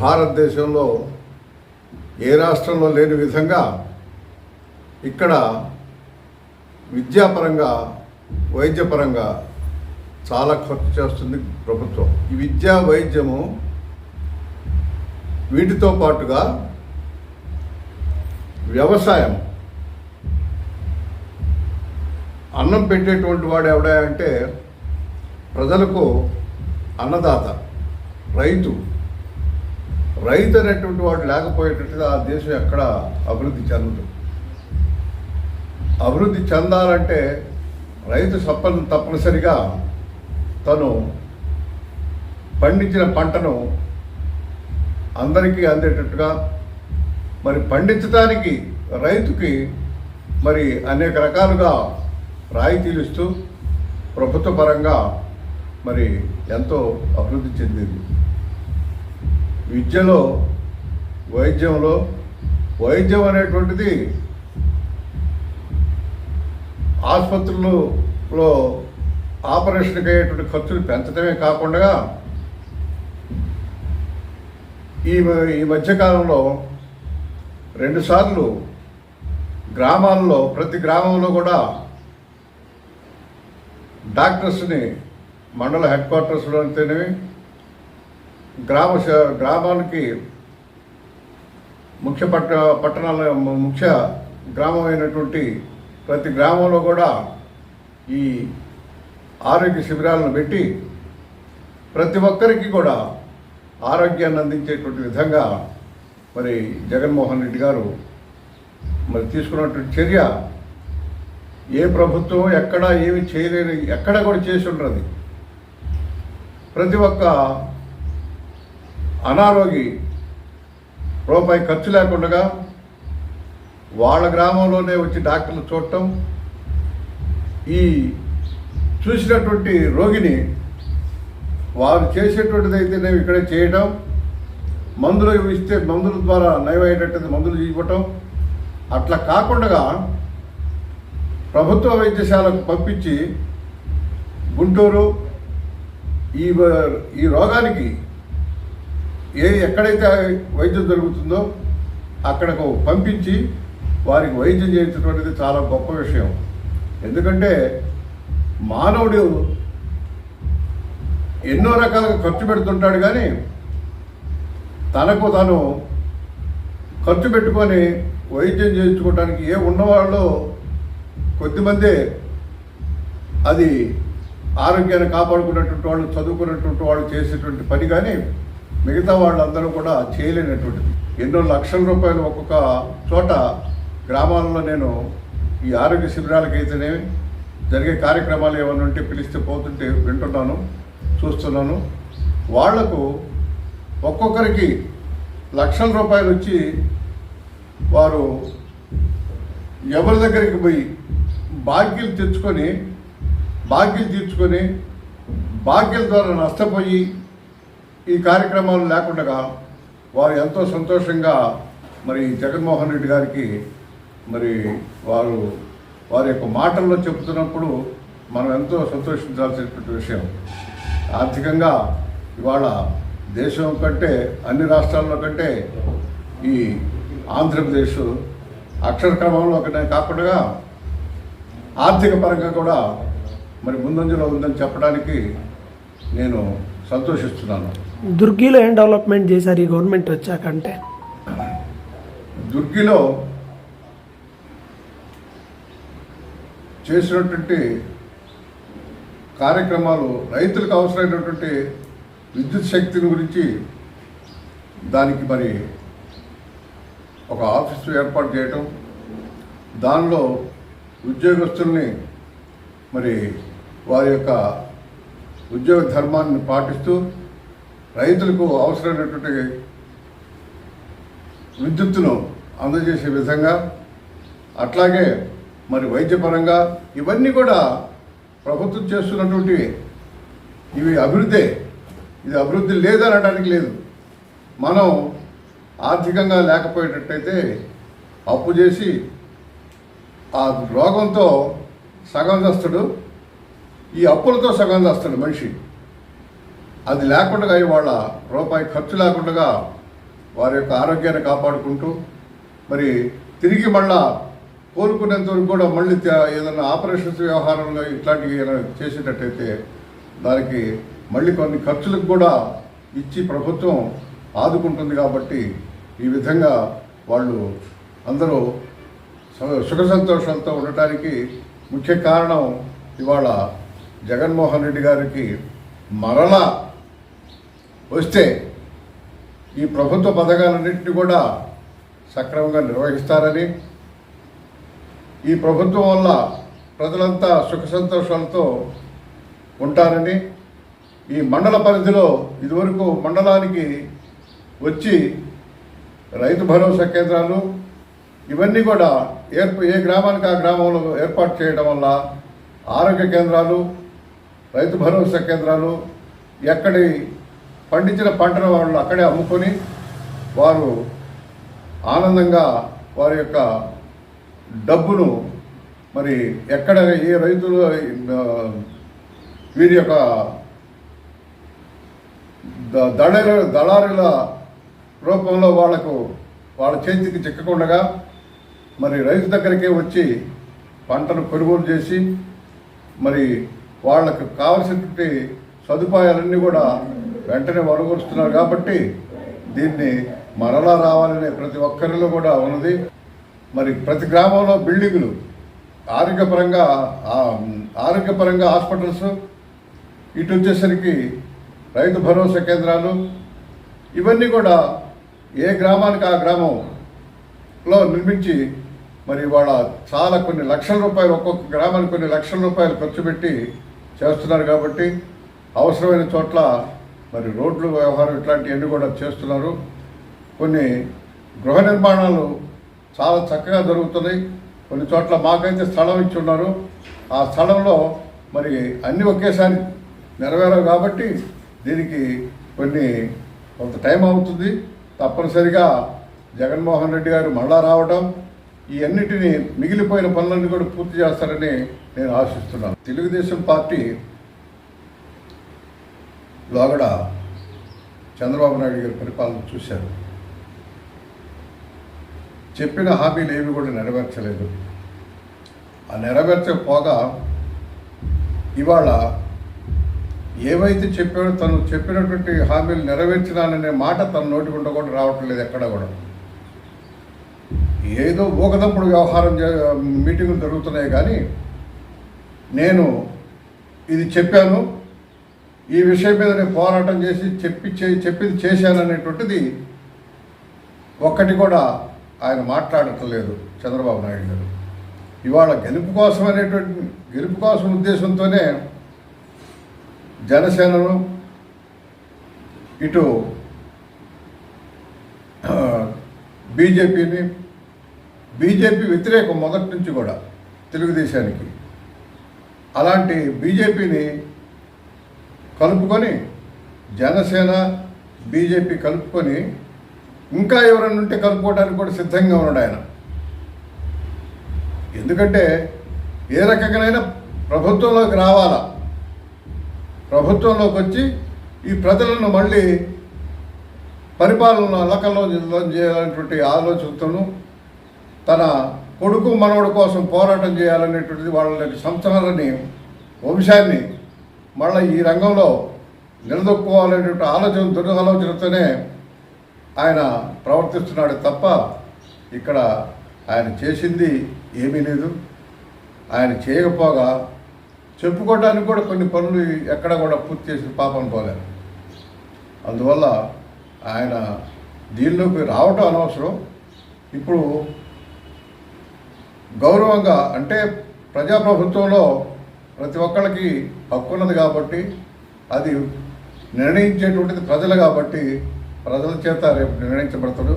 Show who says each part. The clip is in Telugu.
Speaker 1: భారతదేశంలో ఏ రాష్ట్రంలో లేని విధంగా ఇక్కడ విద్యాపరంగా వైద్యపరంగా చాలా ఖర్చు చేస్తుంది ప్రభుత్వం. ఈ విద్యా వైద్యము వీటితో పాటుగా వ్యవసాయం. అన్నం పెట్టేటువంటి వాడు ఎవడా అంటే ప్రజలకు అన్నదాత రైతు. రైతు అనేటువంటి వాడు లేకపోయేటట్టుగా ఆ దేశం ఎక్కడ అభివృద్ధి చెందదు. అభివృద్ధి చెందాలంటే రైతు సప్పన్ తప్పనిసరిగా తను పండించిన పంటను అందరికీ అందేటట్టుగా మరి పండించడానికి రైతుకి మరి అనేక రకాలుగా రాయితీలు ఇస్తూ ప్రభుత్వ పరంగా మరి ఎంతో అభివృద్ధి చెందింది. విద్యలో వైద్యంలో వైద్యం అనేటువంటిది ఆసుపత్రులలో ఆపరేషన్కి అయ్యేటువంటి ఖర్చులు పెంచడమే కాకుండా ఈ ఈ మధ్యకాలంలో రెండుసార్లు గ్రామాల్లో ప్రతి గ్రామంలో కూడా డాక్టర్స్ని మండల హెడ్ క్వార్టర్స్లో అయితేనేమి గ్రామ గ్రామానికి ముఖ్య పట్ట పట్టణాల ముఖ్య గ్రామం అయినటువంటి ప్రతి గ్రామంలో కూడా ఈ ఆరోగ్య శిబిరాలను పెట్టి ప్రతి ఒక్కరికి కూడా ఆరోగ్యాన్ని అందించేటువంటి విధంగా మరి జగన్మోహన్ రెడ్డి గారు మరి తీసుకున్నటువంటి చర్య ఏ ప్రభుత్వం ఎక్కడ ఏమి చేయలేని ఎక్కడ కూడా చేసి ఉండదు. ప్రతి ఒక్క అనారోగి రూపాయి ఖర్చు లేకుండా వాళ్ళ గ్రామంలోనే వచ్చి డాక్టర్లు చూడటం ఈ చూసినటువంటి రోగిని వారు చేసేటువంటిది అయితేనే ఇక్కడే చేయడం మందులు ఇస్తే మందుల ద్వారా నయమయ్యేటట్టు మందులు ఇవ్వటం. అట్లా కాకుండా ప్రభుత్వ వైద్యశాలకు పంపించి గుంటూరు ఈ వ- ఈ రోగానికి ఏ ఎక్కడైతే వైద్యం జరుగుతుందో అక్కడకు పంపించి వారికి వైద్యం చేయించటువంటిది చాలా గొప్ప విషయం. ఎందుకంటే మానవుడు ఎన్నో రకాలుగా ఖర్చు పెడుతుంటాడు కానీ తనకు తాను ఖర్చు పెట్టుకొని వైద్యం చేయించుకోవడానికి ఏ ఉన్నవాళ్ళు కొద్దిమందే అది ఆరోగ్యాన్ని కాపాడుకున్నటువంటి వాళ్ళు చదువుకున్నటువంటి వాళ్ళు చేసేటువంటి పని కానీ మిగతా వాళ్ళందరూ కూడా చేయలేనటువంటిది. ఎన్నో లక్షల రూపాయలు ఒక్కొక్క చోట గ్రామాల్లో నేను ఈ ఆరోగ్య శిబిరాలకైతేనే జరిగే కార్యక్రమాలు ఏమైనా ఉంటే పిలిస్తే పోతుంటే వింటున్నాను చూస్తున్నాను. వాళ్ళకు ఒక్కొక్కరికి లక్షల రూపాయలు వచ్చి వారు ఎవరి దగ్గరికి పోయి బాకీలు తెచ్చుకొని బాకీలు తీర్చుకొని బాకీల ద్వారా నష్టపోయి ఈ కార్యక్రమాలు లేకుండా వారు ఎంతో సంతోషంగా మరి జగన్మోహన్ రెడ్డి గారికి మరి వారు వారి యొక్క మాటల్లో చెబుతున్నప్పుడు మనం ఎంతో సంతోషించాల్సినటువంటి విషయం. ఆర్థికంగా ఇవాళ దేశం కంటే అన్ని రాష్ట్రాల్లో కంటే ఈ ఆంధ్రప్రదేశ్ అక్షర క్రమంలో ఒకటే కాకుండా ఆర్థిక పరంగా కూడా మరి ముందంజలో ఉందని చెప్పడానికి నేను సంతోషిస్తున్నాను.
Speaker 2: దుర్గిలో ఏం డెవలప్మెంట్ చేశారు ఈ గవర్నమెంట్ వచ్చాక అంటే
Speaker 1: దుర్గిలో చేసినటువంటి కార్యక్రమాలు రైతులకు అవసరమైనటువంటి విద్యుత్ శక్తిని గురించి దానికి మరి ఒక ఆఫీసు ఏర్పాటు చేయటం దానిలో ఉద్యోగస్తుల్ని మరి వారి యొక్క ఉద్యోగ ధర్మాన్ని పాటిస్తూ రైతులకు అవసరమైనటువంటి విద్యుత్తును అందజేసే విధంగా అట్లాగే మరి వైద్యపరంగా ఇవన్నీ కూడా ప్రభుత్వం చేస్తున్నటువంటి ఇవి అభివృద్ధి. ఇది అభివృద్ధి లేదనడానికి లేదు. మనం ఆర్థికంగా లేకపోయేటట్టయితే అప్పు చేసి ఆ రోగంతో సగం దస్తుడు ఈ అప్పులతో సగం చేస్తాడు మనిషి. అది లేకుండా ఇవాళ రూపాయి ఖర్చు లేకుండా వారి యొక్క ఆరోగ్యాన్ని కాపాడుకుంటూ మరి తిరిగి మళ్ళా కోలుకునేంత వరకు కూడా మళ్ళీ ఏదైనా ఆపరేషన్స్ వ్యవహారంలో ఇట్లాంటివి ఏదైనా చేసేటట్టయితే దానికి మళ్ళీ కొన్ని ఖర్చులకు కూడా ఇచ్చి ప్రభుత్వం ఆదుకుంటుంది కాబట్టి ఈ విధంగా వాళ్ళు అందరూ సు- సుఖ సంతోషంతో ఉండటానికి ముఖ్య కారణం ఇవాళ జగన్మోహన్ రెడ్డి గారికి మరలా వస్తే ఈ ప్రభుత్వ పథకాలన్నింటినీ కూడా సక్రమంగా నిర్వహిస్తారని ఈ ప్రభుత్వం వల్ల ప్రజలంతా సుఖ సంతోషాలతో ఉంటారని ఈ మండల పరిధిలో ఇదివరకు మండలానికి వచ్చి రైతు భరోసా కేంద్రాలు ఇవన్నీ కూడా ఏర్ప ఏ గ్రామానికి ఆ గ్రామంలో ఏర్పాటు చేయడం వల్ల ఆరోగ్య కేంద్రాలు రైతు భరోసా కేంద్రాలు ఎక్కడి పండించిన పంటను వాళ్ళు అక్కడే అమ్ముకొని వారు ఆనందంగా వారి యొక్క డబ్బును మరి ఎక్కడ ఏ రైతులు వీరి యొక్క ద- దళారు దళారుల రూపంలో వాళ్ళకు వాళ్ళ చేతికి చిక్కకుండా మరి రైతు దగ్గరికే వచ్చి పంటను కొనుగోలు చేసి మరి వాళ్ళకు కావలసినటువంటి సదుపాయాలన్నీ కూడా వెంటనే వనగొరుస్తున్నారు కాబట్టి దీన్ని మరలా రావాలనే ప్రతి ఒక్కరిలో కూడా ఉన్నది. మరి ప్రతి గ్రామంలో బిల్డింగులు ఆరోగ్యపరంగా ఆరోగ్యపరంగా హాస్పిటల్స్ ఇటు వచ్చేసరికి రైతు భరోసా కేంద్రాలు ఇవన్నీ కూడా ఏ గ్రామానికి ఆ గ్రామంలో నిర్మించి మరి వాళ్ళ చాలా కొన్ని లక్షల రూపాయలు ఒక్కొక్క గ్రామానికి కొన్ని లక్షల రూపాయలు ఖర్చు పెట్టి చేస్తున్నారు కాబట్టి అవసరమైన చోట్ల మరి రోడ్లు వ్యవహారం ఇట్లాంటివన్నీ కూడా చేస్తున్నారు. కొన్ని గృహ నిర్మాణాలు చాలా చక్కగా జరుగుతున్నాయి. కొన్ని చోట్ల మాకైతే స్థలం ఇచ్చి ఉన్నారు. ఆ స్థలంలో మరి అన్నీ ఒకేసారి నెరవేరవు కాబట్టి దీనికి కొన్ని కొంత టైం అవుతుంది. తప్పనిసరిగా జగన్మోహన్ రెడ్డి గారు మళ్ళా రావడం ఈ మిగిలిపోయిన పనులన్నీ కూడా పూర్తి చేస్తారని నేను ఆశిస్తున్నాను. తెలుగుదేశం పార్టీ లోగడ చంద్రబాబు నాయుడు గారి పరిపాలన చూశారు. చెప్పిన హామీలు ఏవి కూడా నెరవేర్చలేదు. ఆ నెరవేర్చకపోగా ఇవాళ ఏవైతే చెప్పాడో తను చెప్పినటువంటి హామీలు నెరవేర్చినాననే మాట తన నోటి గుండా కూడా రావటం లేదు ఎక్కడ కూడా. ఏదో ఊకదంపుడు వ్యవహారం మీటింగులు జరుగుతున్నాయి కానీ నేను ఇది చెప్పాను. ఈ విషయం మీద నేను పోరాటం చేసి చెప్పి చే- చెప్పింది చేశాననేటువంటిది ఒక్కటి కూడా ఆయన మాట్లాడటం లేదు చంద్రబాబు నాయుడు గారు. ఇవాళ గెలుపు కోసం అనేటువంటి గెలుపు కోసం ఉద్దేశంతోనే జనసేనను ఇటు బీజేపీని బీజేపీ వ్యతిరేకం మొదటి నుంచి కూడా తెలుగుదేశానికి. అలాంటి బీజేపీని కలుపుకొని జనసేన బీజేపీ కలుపుకొని ఇంకా ఎవరైనా ఉంటే కలుపుకోవడానికి కూడా సిద్ధంగా ఉన్నాడు ఆయన. ఎందుకంటే ఏ రకంగానైనా ప్రభుత్వంలోకి రావాలా? ప్రభుత్వంలోకి వచ్చి ఈ ప్రజలను మళ్ళీ పరిపాలన అలకల్లో చేయాలనేటువంటి ఆలోచనతోనూ తన కొడుకు మనవడు కోసం పోరాటం చేయాలనేటువంటిది వాళ్ళ సంస్థలని వంశాన్ని మళ్ళీ ఈ రంగంలో నిలదొక్కుకోవాలనేటువంటి ఆలోచన దురాలోచనతోనే ఆయన ప్రవర్తిస్తున్నాడు తప్ప ఇక్కడ ఆయన చేసింది ఏమీ లేదు. ఆయన చేయకపోగా చెప్పుకోవడానికి కూడా కొన్ని పనులు ఎక్కడ కూడా పూర్తి చేసిన పాపం పోలేదు. అందువల్ల ఆయన దీనిలోకి రావటం అనవసరం. ఇప్పుడు గౌరవంగా అంటే ప్రజాప్రభుత్వంలో ప్రతి ఒక్కళ్ళకి హక్కు ఉన్నది కాబట్టి అది నిర్ణయించేటువంటిది ప్రజలు కాబట్టి ప్రజల చేత రేపు నిర్ణయించబడతాడు.